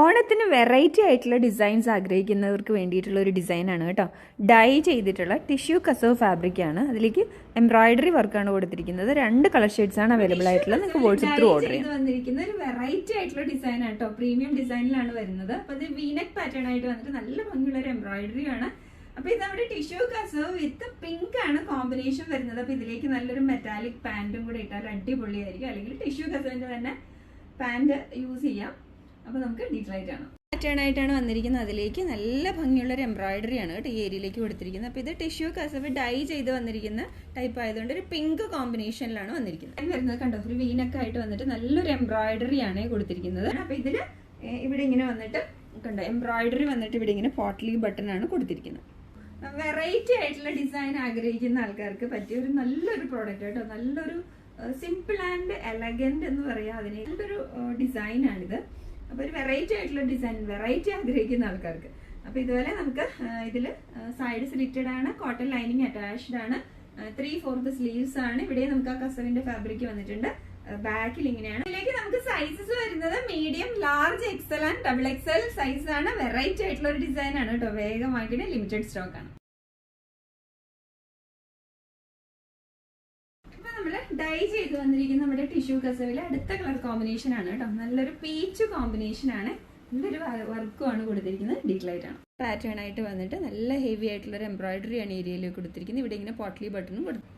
ഓണത്തിന് വെറൈറ്റി ആയിട്ടുള്ള ഡിസൈൻസ് ആഗ്രഹിക്കുന്നവർക്ക് വേണ്ടിയിട്ടുള്ള ഒരു ഡിസൈനാണ് കേട്ടോ. ഡൈ ചെയ്തിട്ടുള്ള ടിഷ്യൂ കസവ് ഫാബ്രിക് ആണ്. അതിലേക്ക് എംബ്രോയിഡറി വർക്കാണ് കൊടുത്തിരിക്കുന്നത്. രണ്ട് കളർ ഷെയ്ഡ്സ് ആണ് അവൈലബിൾ ആയിട്ടുള്ളത്. നിങ്ങൾക്ക് വാട്സപ്പ് ത്രൂ ഓർഡർ ചെയ്യാം. വന്നിരിക്കുന്ന ഒരു വെറൈറ്റി ആയിട്ടുള്ള ഡിസൈൻ ആട്ടോ പ്രീമിയം ഡിസൈനിലാണ് വരുന്നത്. അപ്പൊ ഇത് വീനക് പാറ്റേൺ ആയിട്ട് വന്നിട്ട് നല്ല ഭംഗിയുള്ള ഒരു എംബ്രോയിഡറി ആണ്. അപ്പൊ ഇത് നമ്മുടെ ടിഷ്യൂ കസവ് വിത്ത് പിങ്ക് ആണ് കോമ്പിനേഷൻ വരുന്നത്. അപ്പൊ ഇതിലേക്ക് നല്ലൊരു മെറ്റാലിക് പാന്റും കൂടെ ഇട്ടാൽ അടിപൊളിയായിരിക്കും. അല്ലെങ്കിൽ ടിഷ്യൂ കസവിന്റെ തന്നെ പാന്റ് യൂസ് ചെയ്യാം. അപ്പൊ നമുക്ക് ഡീറ്റെയിൽ ആയിട്ടാണ്. പാറ്റേൺ ആയിട്ടാണ് വന്നിരിക്കുന്നത്. അതിലേക്ക് നല്ല ഭംഗിയുള്ള ഒരു എംബ്രോയിഡറി ആണ് കേട്ടോ ഈ ഏരിയയിലേക്ക് കൊടുത്തിരിക്കുന്നത്. അപ്പോൾ ഇത് ടിഷ്യൂ കസവ് ഡൈ ചെയ്ത് വന്നിരിക്കുന്ന ടൈപ്പ് ആയതുകൊണ്ട് ഒരു പിങ്ക് കോമ്പിനേഷനിലാണ് വന്നിരിക്കുന്നത്. അതിൽ വരുന്നത് കണ്ടോ? ഒരു വീനൊക്കെ ആയിട്ട് വന്നിട്ട് നല്ലൊരു എംബ്രോയിഡറി ആണ് കൊടുത്തിരിക്കുന്നത്. അപ്പോൾ ഇതിൽ ഇവിടെ ഇങ്ങനെ വന്നിട്ട് കണ്ടോ? എംബ്രോയിഡറി വന്നിട്ട് ഇവിടെ ഇങ്ങനെ പോട്ട്ലി ബട്ടൺ ആണ് കൊടുത്തിരിക്കുന്നത്. വെറൈറ്റി ആയിട്ടുള്ള ഡിസൈൻ ആഗ്രഹിക്കുന്ന ആൾക്കാർക്ക് പറ്റിയ ഒരു നല്ലൊരു പ്രോഡക്റ്റ് കേട്ടോ നല്ലൊരു സിമ്പിൾ ആൻഡ് എലഗന്റ് എന്ന് പറയാം. അതിന് നല്ലൊരു ഡിസൈനാണിത് അപ്പോൾ ഒരു വെറൈറ്റി ആയിട്ടുള്ള ഡിസൈൻ വെറൈറ്റി ആഗ്രഹിക്കുന്ന ആൾക്കാർക്ക്. അപ്പോൾ ഇതുപോലെ നമുക്ക് ഇതിൽ സൈഡ് സ്ലിറ്റഡ് ആണ് കോട്ടൺ ലൈനിങ് അറ്റാച്ച്ഡ് ആണ് ത്രീ ഫോർത്ത് സ്ലീവ്സ് ആണ്. ഇവിടെ നമുക്ക് ആ കസവിന്റെ ഫാബ്രിക് വന്നിട്ടുണ്ട്. ബാക്കിൽ ഇങ്ങനെയാണ്. ഇതിലേക്ക് നമുക്ക് സൈസസ് വരുന്നത് medium large XL and double XL size ആണ്. വെറൈറ്റി ആയിട്ടുള്ള ഒരു ഡിസൈൻ ആണ് കേട്ടോ. വേഗമാക്കിയിട്ട് ലിമിറ്റഡ് സ്റ്റോക്ക് ആണ്. നമ്മൾ ഡൈ ചെയ്ത് വന്നിരിക്കുന്ന നമ്മുടെ ടിഷ്യൂ കസവിലെ അടുത്ത കളർ കോമ്പിനേഷൻ ആണ് കേട്ടോ. നല്ലൊരു പീച്ച് കോമ്പിനേഷൻ ആണ്. ഇതൊരു വർക്കും ആണ് കൊടുത്തിരിക്കുന്നത്. ഡീറ്റെയിലായിട്ട് ആണ്. പാറ്റേൺ ആയിട്ട് വന്നിട്ട് നല്ല ഹെവി ആയിട്ടുള്ള ഒരു എംബ്രോയിഡറി ആണ് ഏരിയയിൽ കൊടുത്തിരിക്കുന്നത്. ഇവിടെ ഇങ്ങനെ പോട്ട്ലി ബട്ടണും കൊടുത്തു.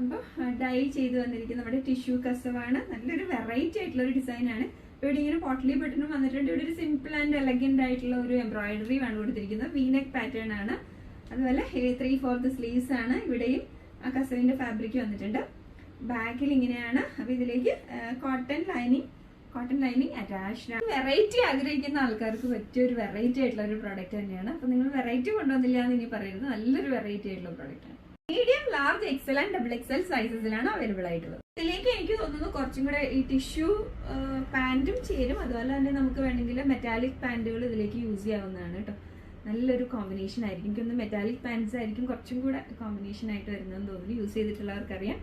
അപ്പോൾ ഡൈ ചെയ്ത് വന്നിരിക്കുന്ന നമ്മുടെ ടിഷ്യൂ കസവാണ്. നല്ലൊരു വെറൈറ്റി ആയിട്ടുള്ള ഒരു ഡിസൈൻ ആണ്. ഇവിടെ ഇങ്ങനെ പോട്ട്ലി ബട്ടണും വന്നിട്ടുണ്ട്. ഇവിടെ ഒരു സിമ്പിൾ ആൻഡ് എലഗന്റ് ആയിട്ടുള്ള ഒരു എംബ്രോയിഡറി ആണ് കൊടുത്തിരിക്കുന്നത്. വീനെക് പാറ്റേൺ ആണ്. അതുപോലെ ത്രീ ഫോർത്ത് സ്ലീവ്സ് ആണ്. ഇവിടെയും ആ കസവിന്റെ ഫാബ്രിക് വന്നിട്ടുണ്ട്. ബാക്കിൽ ഇങ്ങനെയാണ് അപ്പൊ ഇതിലേക്ക് cotton lining cotton lining attached ആണ്. വെറൈറ്റി ആഗ്രഹിക്കുന്ന ആൾക്കാർക്ക് പറ്റിയ ഒരു വെറൈറ്റി ആയിട്ടുള്ള ഒരു പ്രോഡക്റ്റ് തന്നെയാണ്. അപ്പൊ നിങ്ങൾ വെറൈറ്റി കൊണ്ടുവന്നില്ല എന്ന് ഇനി പറയരുത്. നല്ലൊരു വെറൈറ്റി ആയിട്ടുള്ള പ്രോഡക്റ്റ് ആണ്. Medium large XL and double XL സൈസസിലാണ് available ആയിട്ടുള്ളത്. ഇതിലേക്ക് എനിക്ക് തോന്നുന്നത് കുറച്ചും കൂടെ ഈ ടിഷ്യൂ പാന്റും ചേരും. അതുപോലെ തന്നെ നമുക്ക് വേണമെങ്കിൽ മെറ്റാലിക് പാന്റുകൾ ഇതിലേക്ക് യൂസ് ചെയ്യാവുന്നതാണ് കേട്ടോ. നല്ലൊരു കോമ്പിനേഷൻ ആയിരിക്കും. എനിക്കൊന്ന് മെറ്റാലിക് പാൻസ് ആയിരിക്കും കുറച്ചും കൂടെ കോമ്പിനേഷൻ ആയിട്ട് വരുന്നതെന്ന് തോന്നുന്നു. യൂസ് ചെയ്തിട്ടുള്ളവർക്കറിയാം.